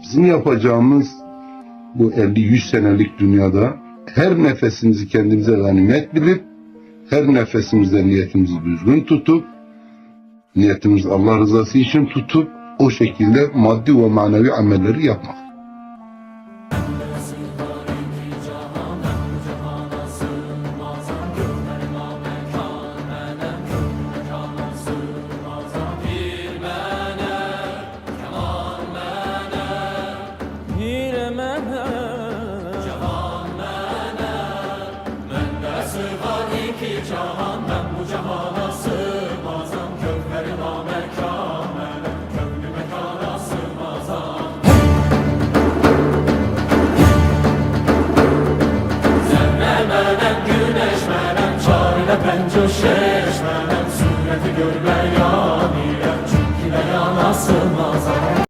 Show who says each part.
Speaker 1: Bizim yapacağımız bu 50-100 senelik dünyada her nefesimizi kendimize ganimet bilip her nefesimizde niyetimizi düzgün tutup niyetimizi Allah rızası için tutup o şekilde maddi ve manevi amelleri yapmak.
Speaker 2: Var iki cahan Ben bu cahana sığmazam. Köklerime mekamene Köklü mekana sığmazam. Zerremenem güneşmenem Çarine penco şeşmenem Sureti görme yanire Çünkü de yana sığmazam